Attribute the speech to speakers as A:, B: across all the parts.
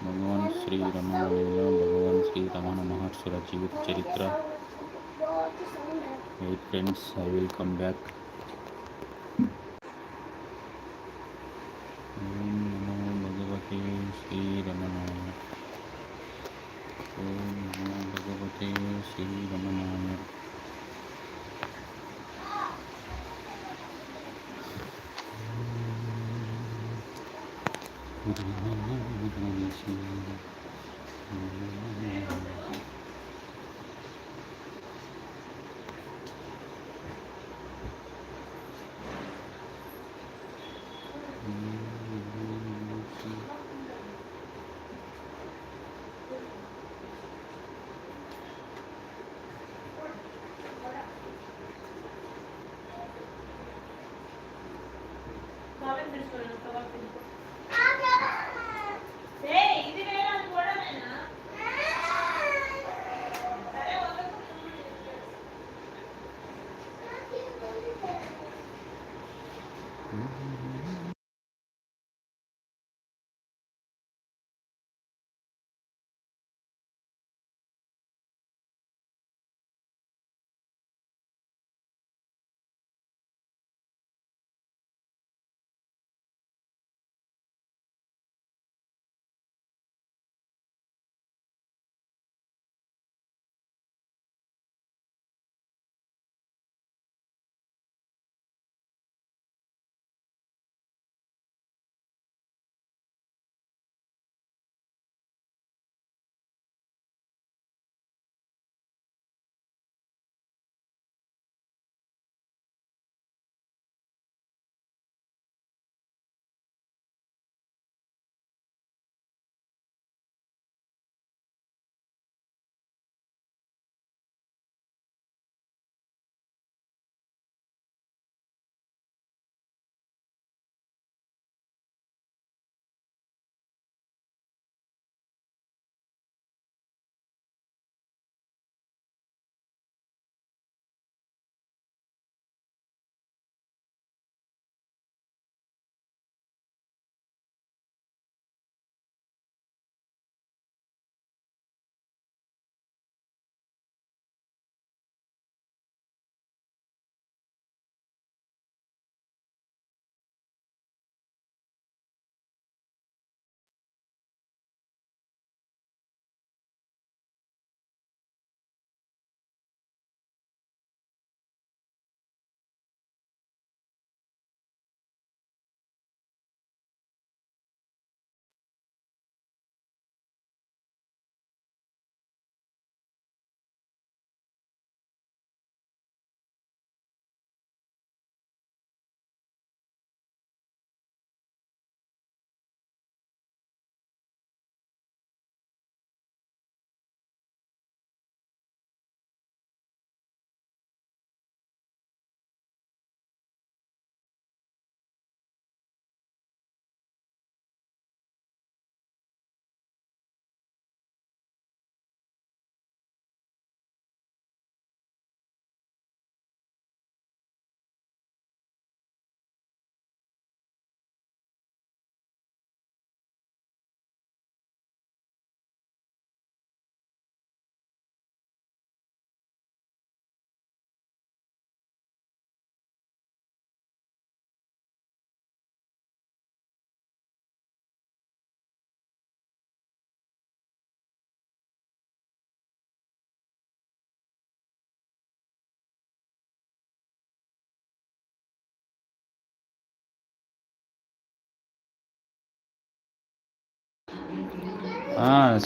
A: భగవాన్ శ్రీ రమణీయ భగవాన్ శ్రీ రమణ మహర్షుల జీవిత చరిత్ర wait friends I will come back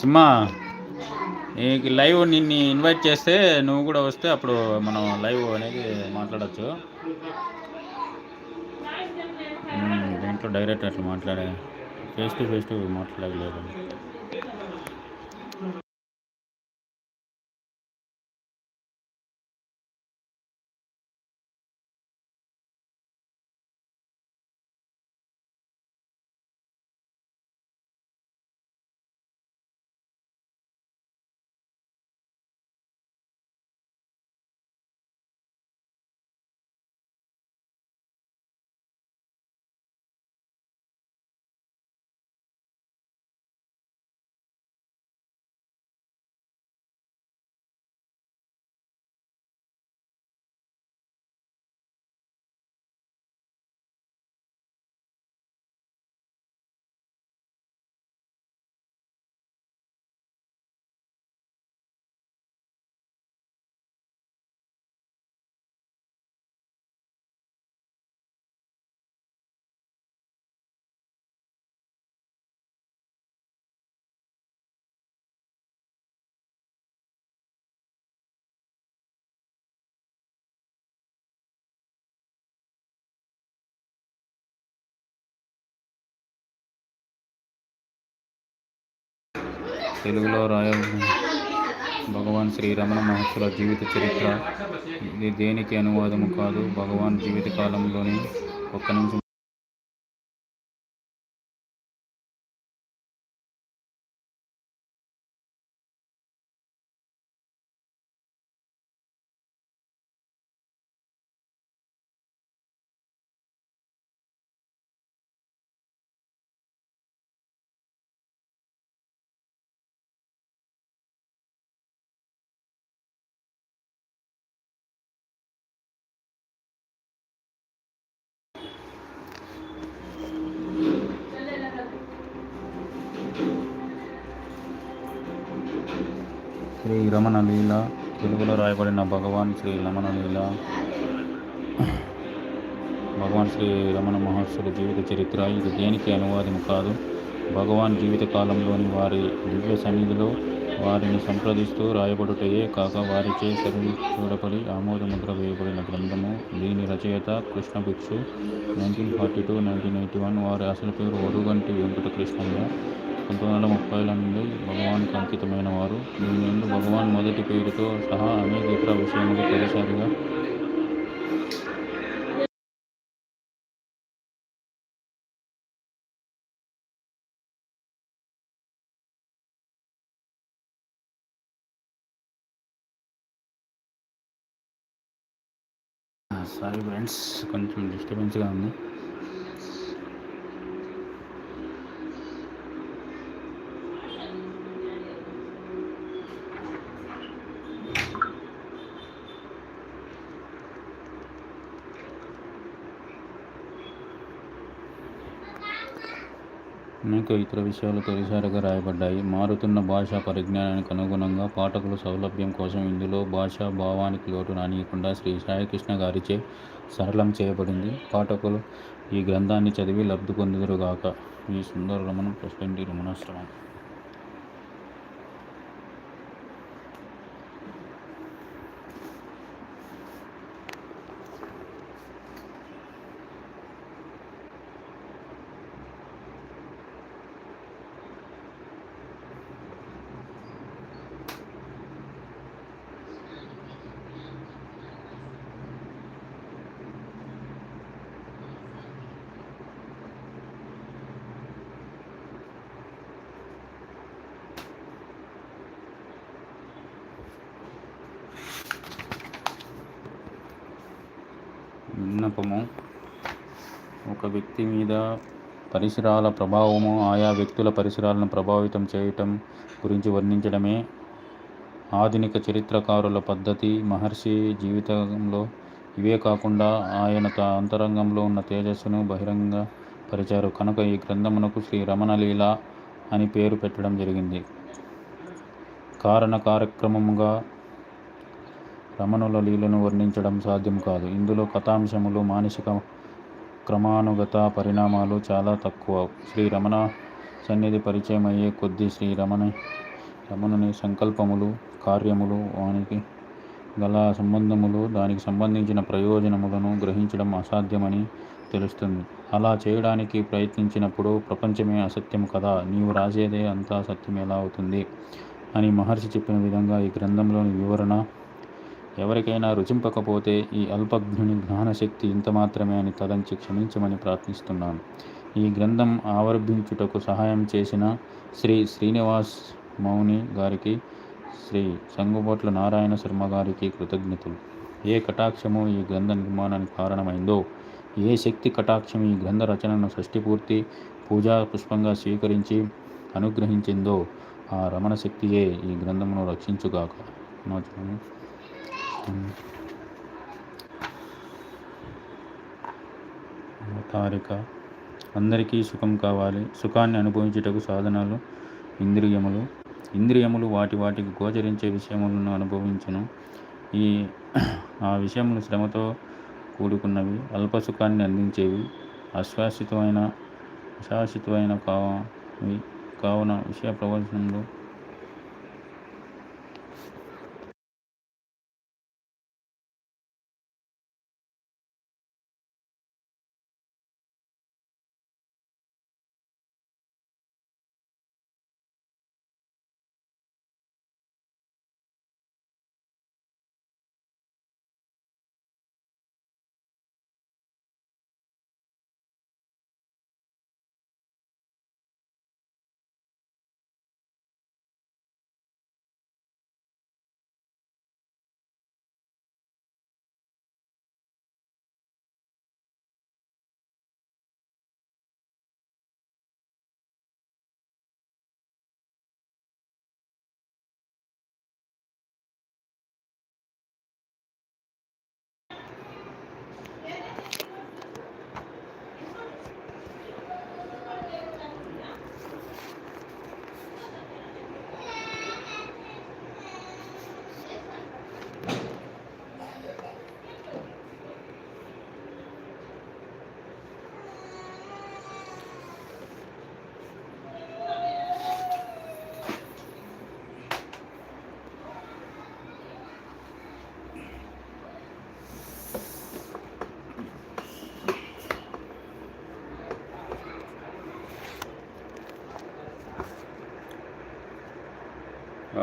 A: సింహ నీకు లైవ్ నిన్ను ఇన్వైట్ చేస్తే నువ్వు కూడా వస్తే అప్పుడు మనం లైవ్ అనేది మాట్లాడచ్చు. దీంట్లో డైరెక్ట్ అట్లా మాట్లాడే ఫేస్ టు ఫేస్ టు మాట్లాడలేదు. తెలుగులో రాయాల్సిన భగవాన్ శ్రీ రమణ మహర్షుల జీవిత చరిత్ర. ఇది దేనికి అనువాదము కాదు భగవాన్ జీవిత కాలంలోని ఒక్క నిమిషం రమణ లీల తెలుగులో రాయబడిన భగవాన్ శ్రీ రమణ లీల భగవాన్ శ్రీ రమణ మహర్షుల జీవిత చరిత్ర. ఇది దేనికి అనువాదం కాదు? భగవాన్ జీవిత కాలంలోని వారి దివ్య సన్నిధిలో వారిని సంప్రదిస్తూ రాయబడుటయే కాక వారిచే సరి చూడబడి ఆమోదముద్ర వేయబడిన గ్రంథము. దీని రచయిత Krishna Bhikshu. Nineteen forty two nineteen eighty one వారి అసలు పేరు ఒడుగంటి వెంకట కృష్ణయ్య పంతొమ్మిది వందల ముప్పైల నుండి భగవాన్కి అంకితమైన వారు. దీని నుండి భగవాన్ మొదటి పేరుతో సహా అనేక ఇతర విషయములు తొలిసారిగా సారీ ఫ్రెండ్స్ కొంచెం డిస్టర్బెన్స్గా ఉంది. అనేక ఇతర విషయాలు తొలిసారిగా రాయబడ్డాయి. మారుతున్న భాషా పరిజ్ఞానానికి అనుగుణంగా పాఠకుల సౌలభ్యం కోసం ఇందులో భాషా భావానికి లోటు రానియకుండా శ్రీ సాయికృష్ణ గారిచే సరళం చేయబడింది. పాఠకులు ఈ గ్రంథాన్ని చదివి లబ్ధి పొందుదురుగాక ఈ సుందర రమణ ప్రెసిడెంట్ రమణాశ్రమం. విన్నపము. ఒక వ్యక్తి మీద పరిసరాల ప్రభావము ఆయా వ్యక్తుల పరిసరాలను ప్రభావితం చేయటం గురించి వర్ణించడమే ఆధునిక చరిత్రకారుల పద్ధతి. మహర్షి జీవితంలో ఇవే కాకుండా ఆయన త అంతరంగంలో ఉన్న తేజస్సును బహిరంగ పరిచారు కనుక ఈ గ్రంథమునకు శ్రీ రమణలీల అని పేరు పెట్టడం జరిగింది. కారణ కార్యక్రమముగా రమణుల లీలను వర్ణించడం సాధ్యం కాదు. ఇందులో కథాంశములు మానసిక క్రమానుగత పరిణామాలు చాలా తక్కువ. శ్రీ రమణ సన్నిధి పరిచయం అయ్యే కొద్దీ శ్రీ రమణ రమణుని సంకల్పములు కార్యములు వానికి గల సంబంధములు దానికి సంబంధించిన ప్రయోజనములను గ్రహించడం అసాధ్యమని తెలుస్తుంది. అలా చేయడానికి ప్రయత్నించినప్పుడు ప్రపంచమే అసత్యం కదా? నీవు రాసేదే అంతా సత్యం ఎలా అవుతుంది? అని మహర్షి చెప్పిన విధంగా ఈ గ్రంథంలోని వివరణ ఎవరికైనా రుచింపకపోతే ఈ అల్పజ్ఞుని జ్ఞానశక్తి ఇంత మాత్రమే అని తలంచి క్షమించమని ప్రార్థిస్తున్నాను. ఈ గ్రంథం ఆవర్భించుటకు సహాయం చేసిన శ్రీ శ్రీనివాస్ మౌని గారికి శ్రీ సంగుబోట్ల నారాయణ శర్మ గారికి కృతజ్ఞతలు. ఏ కటాక్షము ఈ గ్రంథ నిర్మాణానికి కారణమైందో ఏ శక్తి కటాక్షం ఈ గ్రంథ రచనను షష్టిపూర్తి పూజా పుష్పంగా స్వీకరించి అనుగ్రహించిందో ఆ రమణ శక్తియే ఈ గ్రంథమును రక్షించుగాక. తారిక అందరికీ సుఖం కావాలి. సుఖాన్ని అనుభవించుటకు సాధనాలు ఇంద్రియములు. ఇంద్రియములు వాటి వాటికి గోచరించే విషయములను అనుభవించును. ఈ ఆ విషయములు శ్రమతో కూడుకున్నవి అల్ప సుఖాన్ని అందించేవి అశ్వాసితమైన అశాశ్వతమైన కావి కావున విషయ ప్రవచనంలో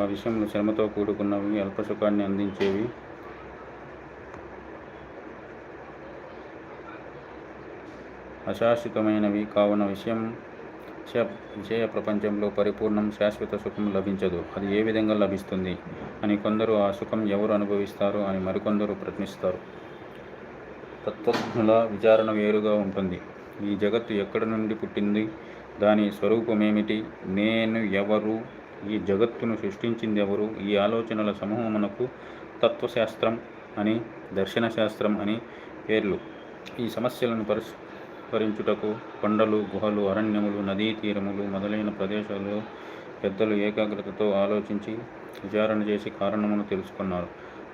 A: ఆ విషయంలో శ్రమతో కూడుకున్నవి అల్పసుఖాన్ని అందించేవి. అశాశ్వతమైనవి కావున విషయం విషయ విషయ ప్రపంచంలో పరిపూర్ణం శాశ్వత సుఖం లభించదు. అది ఏ విధంగా లభిస్తుంది? అని కొందరు ఆ సుఖం ఎవరు అనుభవిస్తారు అని మరికొందరు ప్రశ్నిస్తారు. తత్వజ్ఞుల విచారణ వేరుగా ఉంటుంది. ఈ జగత్తు ఎక్కడి నుండి పుట్టింది? దాని స్వరూపమేమిటి? నేను ఎవరు? ఈ జగత్తును సృష్టించింది ఎవరు ఈ ఆలోచనల సమూహమునకు తత్వశాస్త్రం అని దర్శన శాస్త్రం అని పేర్లు. ఈ సమస్యలను పరిష్కరించుటకు కొండలు గుహలు అరణ్యములు నదీ తీరములు మొదలైన ప్రదేశాలలో పెద్దలు ఏకాగ్రతతో ఆలోచించి విచారణ చేసి కారణమును తెలుసుకున్నారు.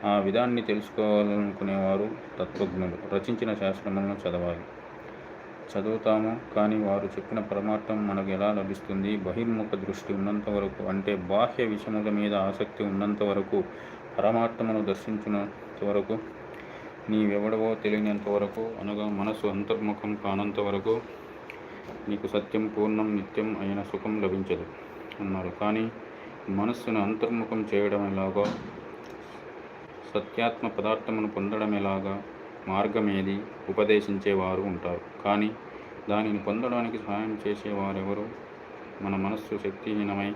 A: ఆ విధాన్ని తెలుసుకోవాలనుకునేవారు తత్వజ్ఞులు. రచించిన శాస్త్రములను చదవాలి. చదువుతాము కానీ వారు చెప్పిన పరమార్థం మనకు ఎలా లభిస్తుంది? బహిర్ముఖ దృష్టి ఉన్నంత వరకు అంటే బాహ్య విషయముల మీద ఆసక్తి ఉన్నంత వరకు పరమార్థమును దర్శించినంత వరకు నీవెవడవో తెలియనంత వరకు అనగా మనసు అంతర్ముఖం కానంత వరకు నీకు సత్యం పూర్ణం నిత్యం అయిన సుఖం లభించదు అన్నారు. కానీ మనస్సును అంతర్ముఖం చేయడం ఎలాగో సత్యాత్మ పదార్థమును పొందడం ఎలాగా మార్గమేది ఉపదేశించేవారు ఉంటారు. కానీ దానిని పొందడానికి సహాయం చేసేవారెవరు మన మనస్సు శక్తిహీనమై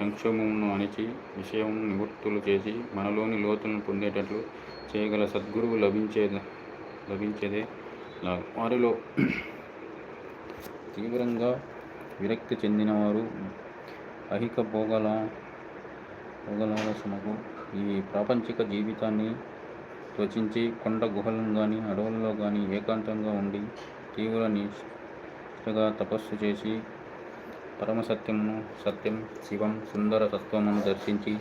A: సంక్షోభమును అణిచి విషయం నివృత్తులు చేసి మనలోని లోతులను పొందేటట్లు చేయగల సద్గురువు లభించే లభించేదే వారిలో తీవ్రంగా విరక్తి చెందినవారు అహిక భోగల భోగలాలసముకు ఈ ప్రాపంచిక జీవితాన్ని త్వచించి కొండ గుహలను కానీ అడవుల్లో కానీ ఏకాంతంగా ఉండి తీవ్ర నిష్ఠగా తపస్సు చేసి పరమసత్యమును సత్యం శివం సుందర తత్వమును దర్శించి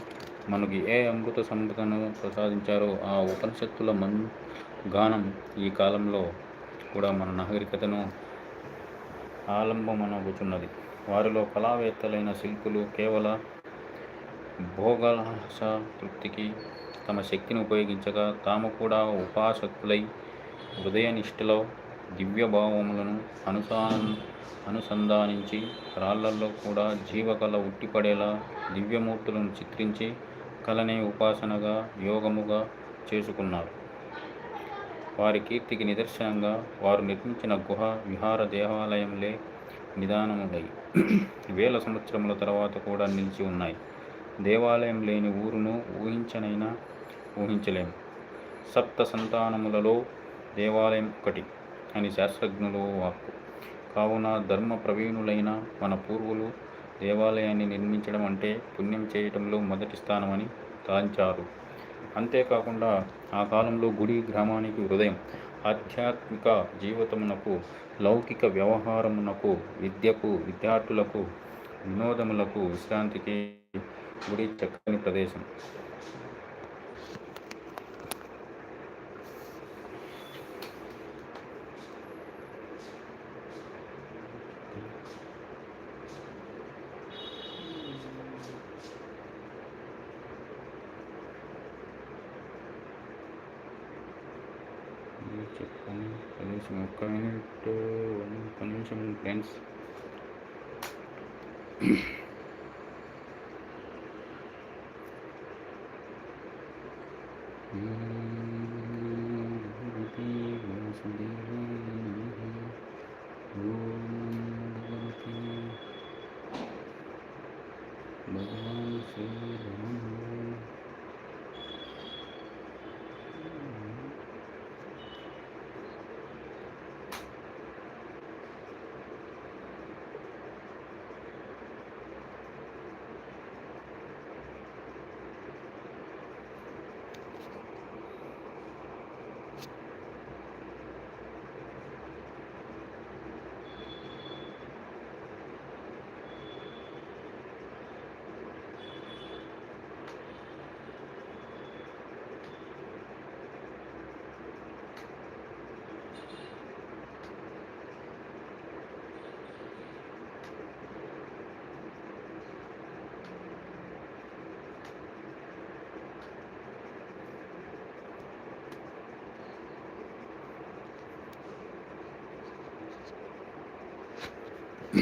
A: మనకి ఏ అమృత సంపదను ప్రసాదించారో ఆ ఉపనిషత్తుల మన్ గానం ఈ కాలంలో కూడా మన నాగరికతను ఆలంబమనగుచున్నది. వారిలో కళావేత్తలైన శిల్పులు కేవల భోగలాస తృప్తికి తమ శక్తిని ఉపయోగించగా తాము కూడా ఉపాసక్తులై హృదయనిష్టలో దివ్యభావములను అనుసా అనుసంధానించి రాళ్ళల్లో కూడా జీవకళ ఉట్టిపడేలా దివ్యమూర్తులను చిత్రించి కళనే ఉపాసనగా యోగముగా చేసుకున్నారు. వారి కీర్తికి నిదర్శనంగా వారు నిర్మించిన గుహ విహార దేవాలయంలే నిదానములై వేల సంవత్సరముల తర్వాత కూడా నిలిచి ఉన్నాయి. దేవాలయం లేని ఊరును ఊహించనైనా ఊహించలేము సప్త సంతానములలో దేవాలయం ఒకటి. అని శాస్త్రజ్ఞులు వాక్కు. కావున ధర్మ ప్రవీణులైన మన పూర్వులు దేవాలయాన్ని నిర్మించడం అంటే పుణ్యం చేయటంలో మొదటి స్థానమని తాంచారు. అంతేకాకుండా ఆ కాలంలో గుడి గ్రామానికి హృదయం ఆధ్యాత్మిక జీవితమునకు లౌకిక వ్యవహారమునకు విద్యకు విద్యార్థులకు వినోదములకు విశ్రాంతికి గుడి చక్కని ప్రదేశం ఇది చెప్పాను నిమిషం ఒక్క మినిట్ ఒక్క నిమిషం ఫ్రెండ్స్ ఒక్క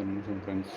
A: నిమిషం ఫ్రెండ్స్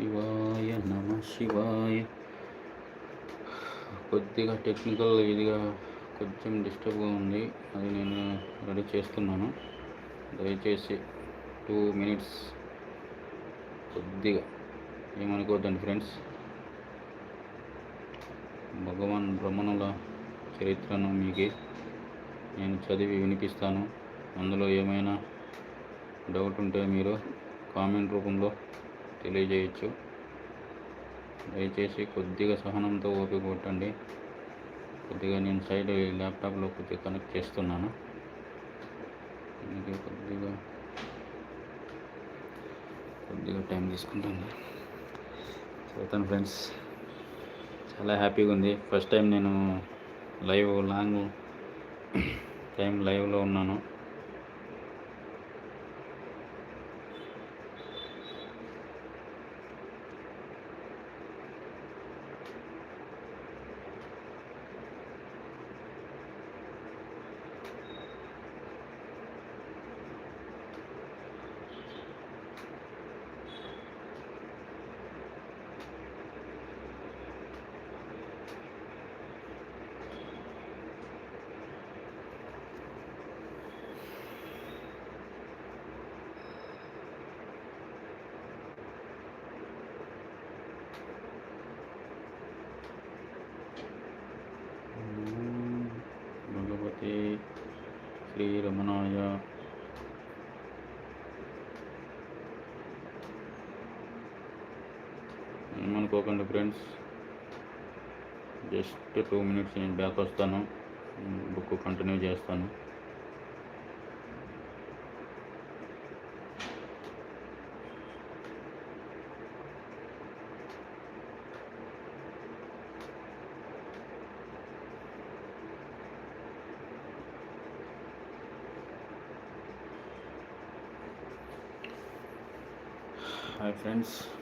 A: శివాయ నమ శివాయ. కొద్దిగా టెక్నికల్ ఇదిగా కొంచెం డిస్టర్బ్గా ఉంది. అది నేను రెడీ చేస్తున్నాను. దయచేసి టూ మినిట్స్ కొద్దిగా ఏమనుకోవద్దండి ఫ్రెండ్స్ భగవాన్ బ్రహ్మణుల చరిత్రను మీకు నేను చదివి వినిపిస్తాను. అందులో ఏమైనా డౌట్ ఉంటే మీరు కామెంట్ రూపంలో తెలియజేయచ్చు. దయచేసి కొద్దిగా సహనంతో ఓపిక కొట్టండి కొద్దిగా నేను సైడ్ ల్యాప్టాప్లో కొద్దిగా కనెక్ట్ చేస్తున్నాను. అందుకే కొద్దిగా కొద్దిగా టైం తీసుకుంటాను. చదువుతాను ఫ్రెండ్స్. చాలా హ్యాపీగా ఉంది. ఫస్ట్ టైం నేను లైవ్ లాంగ్ టైం లైవ్లో ఉన్నాను. శ్రీరమణాయ ఏమనుకోకండి ఫ్రెండ్స్. జస్ట్ టూ మినిట్స్ నేను బ్యాక్ వస్తాను. బుక్ కంటిన్యూ చేస్తాను. friends.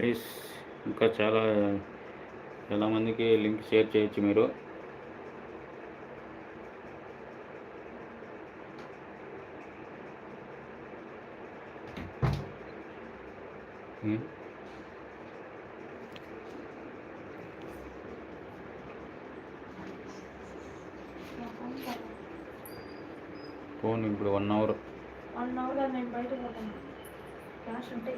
A: ప్లీజ్ ఇంకా చాలా చాలామందికి లింక్ షేర్ చేయొచ్చు మీరు. Hmm? ఫోన్ ఇప్పుడు వన్ అవర్
B: వన్ అవర్ నేను బయట క్యాష్ ఉంటే